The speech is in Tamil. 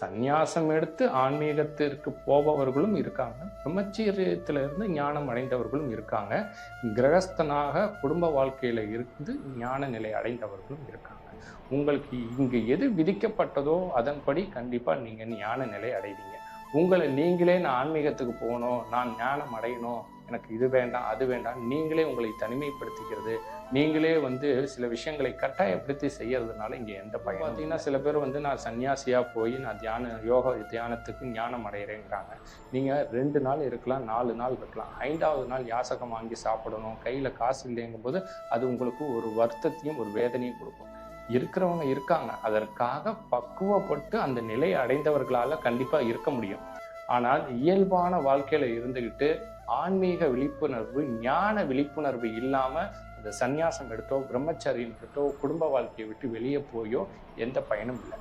சந்நியாசம் எடுத்து ஆன்மீகத்திற்கு போபவர்களும் இருக்காங்க. பிரம்மச்சரியத்துல இருந்து ஞானம் அடைந்தவர்களும் இருக்காங்க. கிரகஸ்தனாக குடும்ப வாழ்க்கையில் இருந்து ஞான நிலை அடைந்தவர்களும் இருக்காங்க. உங்களுக்கு இங்கு எது விதிக்கப்பட்டதோ அதன்படி கண்டிப்பாக நீங்கள் ஞான நிலை அடைவீங்க. உங்களை நீங்களே நான் ஆன்மீகத்துக்கு போகணும் நான் ஞானம் அடையணும் எனக்கு இது வேண்டாம் அது வேண்டாம் நீங்களே உங்களை தனிமைப்படுத்திக்கிறது நீங்களே வந்து சில விஷயங்களை கட்டாயப்படுத்தி செய்யறதுனால இங்க எந்த பயன் பார்த்தீங்கன்னா சில பேர் வந்து நான் சன்னியாசியா போய் நான் தியான யோகா தியானத்துக்கு ஞானம் அடைகிறேங்கிறாங்க நீங்க ரெண்டு நாள் இருக்கலாம் நாலு நாள் இருக்கலாம். ஐந்தாவது நாள் யாசகம் வாங்கி சாப்பிடணும் கையில காசு இல்லைங்கும் போது அது உங்களுக்கு ஒரு வருத்தத்தையும் ஒரு வேதனையும் கொடுக்கும். இருக்கிறவங்க இருக்காங்க. அதற்காக பக்குவப்பட்டு அந்த நிலையை அடைந்தவர்களால கண்டிப்பா இருக்க முடியும். ஆனால் இயல்பான வாழ்க்கையில இருந்துகிட்டு ஆன்மீக விழிப்புணர்வு ஞான விழிப்புணர்வு இல்லாம அந்த சந்நியாசம் எடுத்தோ பிரம்மச்சரியம் எடுத்தோ குடும்ப வாழ்க்கையை விட்டு வெளியே போயோ எந்த பயனும் இல்லை.